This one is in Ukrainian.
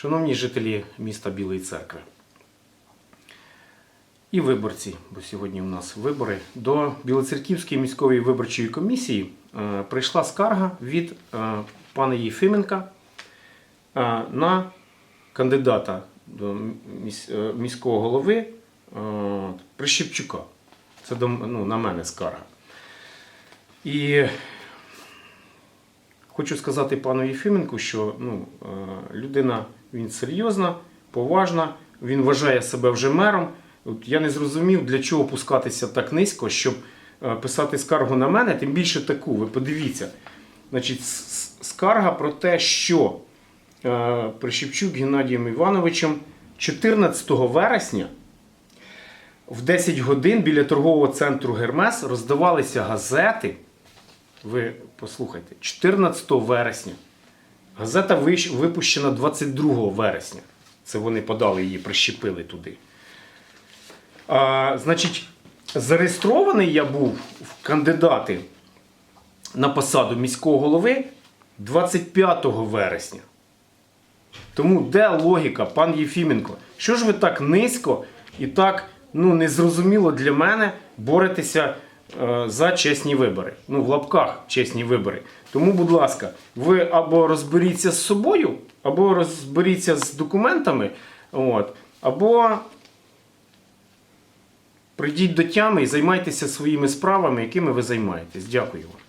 Шановні жителі міста Білої церкви і виборці, бо сьогодні у нас вибори, до Білоцерківської міської виборчої комісії е, прийшла скарга від е, пана Єфименка е, на кандидата до міського голови Прищепчука. Це ну, на мене скарга. І хочу сказати пану Єфименку, що ну, людина він серйозна, поважна, він вважає себе вже мером. От я не зрозумів, для чого пускатися так низько, щоб е, писати скаргу на мене, тим більше таку. Ви подивіться. Значить, скарга про те, що е, Прищепчук Геннадієм Івановичем 14 вересня в 10 годин біля торгового центру Гермес роздавалися газети. Ви послухайте, 14 вересня. Газета випущена 22 вересня. Це вони подали її, прищепили туди. А, значить, зареєстрований я був в кандидати на посаду міського голови 25 вересня. Тому де логіка, пан Єфіменко? Що ж ви так низько і так ну, незрозуміло для мене боретеся за чесні вибори? Ну, в лапках чесні вибори. Тому, будь ласка, ви або розберіться з собою, або розберіться з документами, от, або прийдіть до тями і займайтеся своїми справами, якими ви займаєтесь. Дякую вам.